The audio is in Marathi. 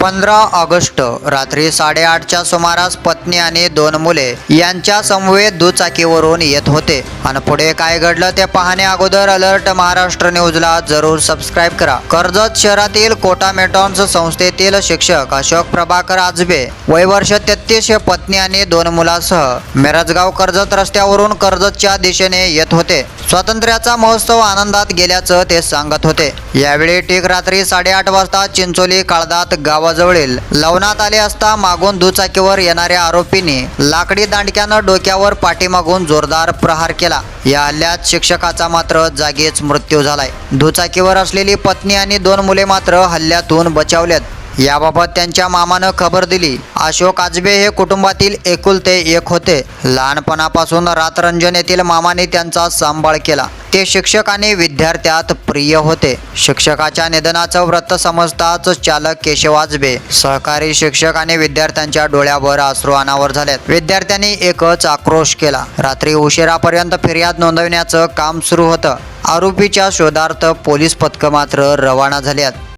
पंधरा ऑगस्ट रात्री साडेआठच्या सुमारास पत्नी आणि दोन मुले यांच्या समवेत दुचाकीवरून येत होते. आणि पुढे काय घडलं ते पाहणे अगोदर अलर्ट महाराष्ट्र न्यूजला जरूर सबस्क्राईब करा. कर्जत शहरातील कोटा मेटॉन्स संस्थेतील शिक्षक अशोक प्रभाकर आजबे वय वर्ष तेहतीस हे पत्नी आणि दोन मुलासह मिरजगाव कर्जत रस्त्यावरून कर्जतच्या दिशेने येत होते. स्वातंत्र्याचा महोत्सव आनंदात गेल्याचं ते सांगत होते. यावेळी ठीक रात्री साडेआठ वाजता चिंचोली काळदात गावाजवळील लवणात आले असता मागून दुचाकीवर येणाऱ्या आरोपींनी लाकडी दांडक्यानं डोक्यावर पाठीमागून जोरदार प्रहार केला. या हल्ल्यात शिक्षकाचा मात्र जागीच मृत्यू झालाय. दुचाकीवर असलेली पत्नी आणि दोन मुले मात्र हल्ल्यातून बचावल्यात याबाबत त्यांच्या मामानं खबर दिली. अशोक आजबे हे कुटुंबातील एकुलते एक होते. लहानपणापासून रातरंजन येथील मामाने त्यांचा सांभाळ केला. ते शिक्षक आणि विद्यार्थ्यात प्रिय होते. शिक्षकाच्या निधनाचं व्रत समजताच चालक केशव आजबे सहकारी शिक्षक आणि विद्यार्थ्यांच्या डोळ्यावर अश्रू अनावर झालेत. विद्यार्थ्यांनी एकच आक्रोश केला. रात्री उशिरापर्यंत फिर्याद नोंदवण्याचं काम सुरू होतं. आरोपीच्या शोधार्थ पोलीस पथकं मात्र रवाना झाल्यात आहेत